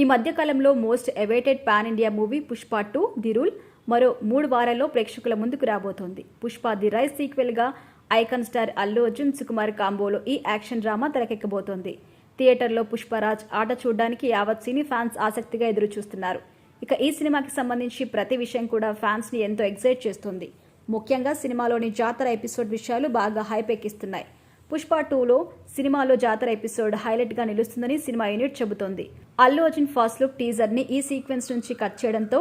ఈ మధ్యకాలంలో most awaited pan India movie Pushpa two the rule మరో మూడు వారాల్లో ప్రేక్షకుల ముందుకు రాబోతోంది. పుష్ప ది రైస్ సీక్వెల్గా ఐకాన్ స్టార్ అల్లు అర్జున్ సుకుమార్ కాంబోలో ఈ యాక్షన్ డ్రామా తెరకెక్కబోతోంది. థియేటర్లో పుష్పరాజ్ ఆట చూడడానికి యావత్ సినీ ఫ్యాన్స్ ఆసక్తిగా ఎదురు చూస్తున్నారు ఇక ఈ సినిమాకి సంబంధించి ప్రతి విషయం కూడా ఫ్యాన్స్ని ఎంతో ఎగ్జైట్ చేస్తుంది. ముఖ్యంగా సినిమాలోని జాతర ఎపిసోడ్ విషయాలు బాగా హైప్ ఎక్కిస్తున్నాయి. పుష్ప టూలో సినిమాలో జాతర ఎపిసోడ్ హైలైట్గా నిలుస్తుందని సినిమా యూనిట్ చెబుతోంది. అల్లు అర్జున్ ఫస్ట్ లుక్ టీజర్ని ఈ సీక్వెన్స్ నుంచి కట్ చేయడంతో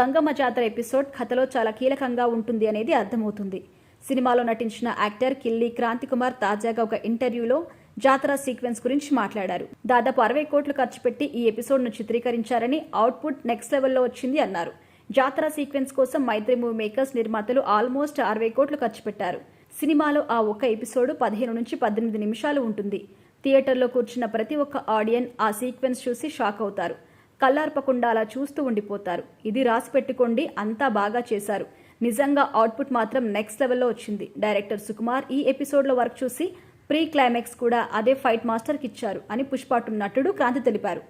గంగమ్మ జాతర ఎపిసోడ్ కథలో చాలా కీలకంగా ఉంటుంది అనేది అర్థమవుతుంది. సినిమాలో నటించిన యాక్టర్ కిల్లి క్రాంతి కుమార్ తాజాగా ఒక ఇంటర్వ్యూలో జాతర సీక్వెన్స్ గురించి మాట్లాడారు. దాదాపు అరవై కోట్లు ఖర్చు పెట్టి ఈ ఎపిసోడ్ను చిత్రీకరించారని అవుట్పుట్ నెక్స్ట్ లెవెల్లో వచ్చింది అన్నారు. జాతర సీక్వెన్స్ కోసం మైత్రి మూవీ మేకర్స్ నిర్మాతలు ఆల్మోస్ట్ అరవై కోట్లు ఖర్చు పెట్టారు. సినిమాలో ఆ ఒక్క ఎపిసోడ్ పదిహేను నుంచి పద్దెనిమిది నిమిషాలు ఉంటుంది. థియేటర్లో కూర్చున్న ప్రతి ఒక్క ఆడియన్ ఆ సీక్వెన్స్ చూసి షాక్ అవుతారు. కల్లార్పకుండా అలా చూస్తూ ఉండిపోతారు. ఇది రాసి పెట్టుకోండి అంతా బాగా చేశారు. నిజంగా అవుట్పుట్ మాత్రం నెక్స్ట్ లెవెల్లో వచ్చింది. డైరెక్టర్ సుకుమార్ ఈ ఎపిసోడ్లో వర్క్ చూసి ప్రీ క్లైమాక్స్ కూడా అదే ఫైట్ మాస్టర్కి ఇచ్చారు అని పుష్పాటు నటుడు క్రాంతి తెలిపారు.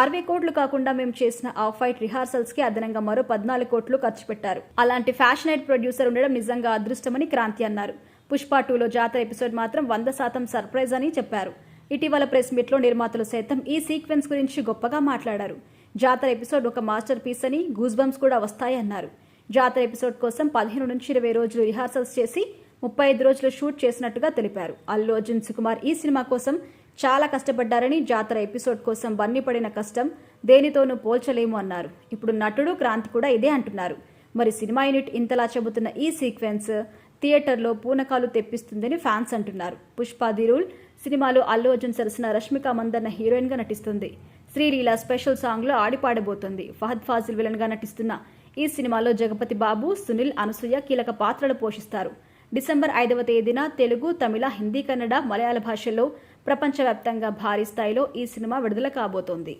అరవై కోట్లు కాకుండా మేము చేసిన ఆ ఫైట్ రిహార్సల్స్కి అదనంగా మరో పద్నాలుగు కోట్లు ఖర్చు పెట్టారు. అలాంటి ఫ్యాషనైట్ ప్రొడ్యూసర్ ఉండడం నిజంగా అదృష్టమని క్రాంతి అన్నారు. పుష్ప టూలో జాతర ఎపిసోడ్ మాత్రం వంద శాతం సర్ప్రైజ్ అని చెప్పారు. ఇటీవల ప్రెస్ మీట్లో నిర్మాతలు సైతం ఈ సీక్వెన్స్ గురించి గొప్పగా మాట్లాడారు. జాతర ఎపిసోడ్ ఒక మాస్టర్ పీస్ అని గూజ్బంప్స్ కూడా వస్తాయన్నారు. జాతర ఎపిసోడ్ కోసం పదిహేను నుంచి ఇరవై రోజులు రిహార్సల్స్ చేసి ముప్పై ఐదు రోజులు షూట్ చేసినట్టుగా తెలిపారు. అల్లు అర్జున్ సుకుమార్ ఈ సినిమా కోసం చాలా కష్టపడ్డారని జాతర ఎపిసోడ్ కోసం బన్ని పడిన కష్టం దేనితోనూ పోల్చలేము అన్నారు. ఇప్పుడు నటుడు క్రాంతి కూడా ఇదే అంటున్నారు. మరి సినిమా యూనిట్ ఇంతలా చెబుతున్న ఈ సీక్వెన్స్ థియేటర్లో పూనకాలు తెప్పిస్తుందని ఫ్యాన్స్ అంటున్నారు. పుష్ప ది రూల్ సినిమాలో అల్లు అర్జున్ సరసన రష్మిక మందన్న హీరోయిన్గా నటిస్తుంది. శ్రీలీల స్పెషల్ సాంగ్లో ఆడిపాడబోతోంది. ఫహద్ ఫాజిల్ విలన్గా నటిస్తున్న ఈ సినిమాలో జగపతి బాబు సునీల్ అనసూయ కీలక పాత్రలు పోషిస్తారు. డిసెంబర్ ఐదవ తేదీన తెలుగు తమిళ హిందీ కన్నడ మలయాళ భాషల్లో ప్రపంచవ్యాప్తంగా భారీ స్థాయిలో ఈ సినిమా విడుదల కాబోతోంది.